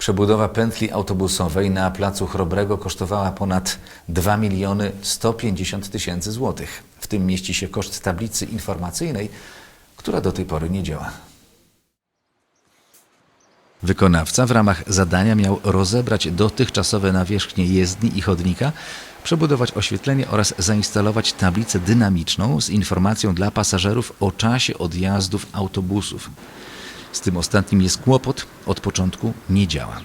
Przebudowa pętli autobusowej na placu Chrobrego kosztowała ponad 2 miliony 150 tysięcy złotych. W tym mieści się koszt tablicy informacyjnej, która do tej pory nie działa. Wykonawca w ramach zadania miał rozebrać dotychczasowe nawierzchnie jezdni i chodnika, przebudować oświetlenie oraz zainstalować tablicę dynamiczną z informacją dla pasażerów o czasie odjazdów autobusów. Z tym ostatnim jest kłopot, od początku nie działa.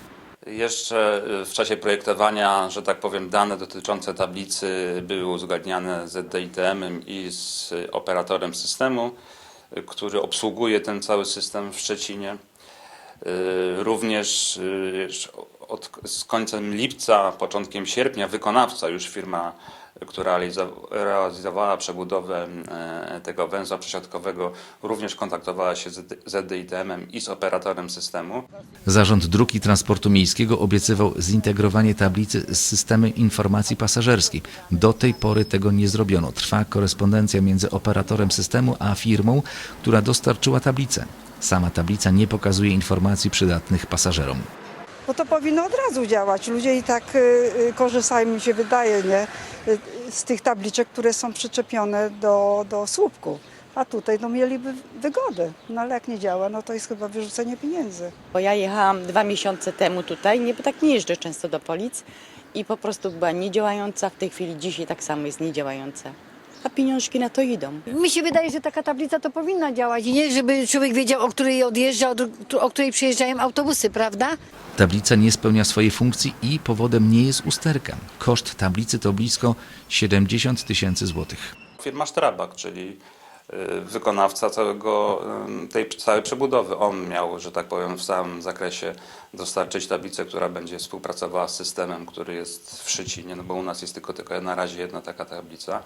Jeszcze y, w czasie projektowania, że tak powiem, dane dotyczące tablicy były uzgadniane z ZDITM-em i z operatorem systemu, y, który obsługuje ten cały system w Szczecinie. Y, Również od, z końcem lipca, początkiem sierpnia wykonawca, już firma, która realizowała przebudowę e, tego węzła przesiadkowego, również kontaktowała się z ZDITM-em i z operatorem systemu. Zarząd Dróg i Transportu Miejskiego obiecywał zintegrowanie tablicy z systemem informacji pasażerskiej. Do tej pory tego nie zrobiono. Trwa korespondencja między operatorem systemu a firmą, która dostarczyła tablicę. Sama tablica nie pokazuje informacji przydatnych pasażerom. Bo to powinno od razu działać. Ludzie i tak y, y, korzystają, mi się wydaje, nie, y, z tych tabliczek, które są przyczepione do, do słupków. A tutaj no, mieliby wygodę. No ale jak nie działa, no to jest chyba wyrzucenie pieniędzy. Bo ja jechałam dwa miesiące temu tutaj, nie, bo tak nie jeżdżę często do Polic i po prostu była niedziałająca, w tej chwili dzisiaj tak samo jest niedziałająca. A pieniążki na to idą. Mi się wydaje, że taka tablica to powinna działać. I nie, żeby człowiek wiedział, o której odjeżdża, o, której przyjeżdżają autobusy, prawda? Tablica nie spełnia swojej funkcji i powodem nie jest usterka. Koszt tablicy to blisko 70 tysięcy złotych. Firma Strabag, czyli y, wykonawca całego, y, tej całej przebudowy. On miał, że tak powiem, w samym zakresie dostarczyć tablicę, która będzie współpracowała z systemem, który jest w Szczecinie, no bo u nas jest tylko, tylko na razie jedna taka tablica.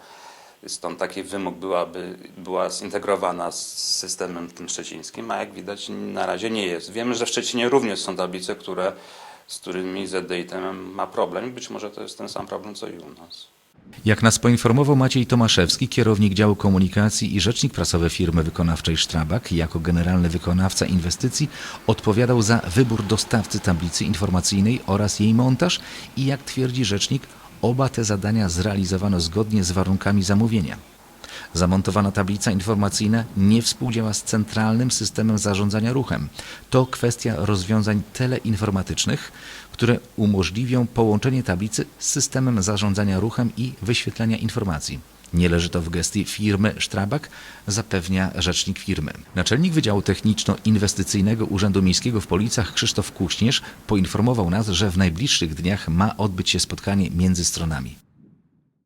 Stąd taki wymóg byłaby, była zintegrowana z systemem tym szczecińskim, a jak widać na razie nie jest. Wiemy, że w Szczecinie również są tablice, które, z którymi ZDITM ma problem. Być może to jest ten sam problem, co i u nas. Jak nas poinformował Maciej Tomaszewski, kierownik działu komunikacji i rzecznik prasowy firmy wykonawczej Strabag, jako generalny wykonawca inwestycji odpowiadał za wybór dostawcy tablicy informacyjnej oraz jej montaż i jak twierdzi rzecznik, oba te zadania zrealizowano zgodnie z warunkami zamówienia. Zamontowana tablica informacyjna nie współdziała z centralnym systemem zarządzania ruchem. To kwestia rozwiązań teleinformatycznych, które umożliwią połączenie tablicy z systemem zarządzania ruchem i wyświetlania informacji. Nie leży to w gestii firmy Strabag, zapewnia rzecznik firmy. Naczelnik Wydziału Techniczno-Inwestycyjnego Urzędu Miejskiego w Policach Krzysztof Kuśnierz poinformował nas, że w najbliższych dniach ma odbyć się spotkanie między stronami.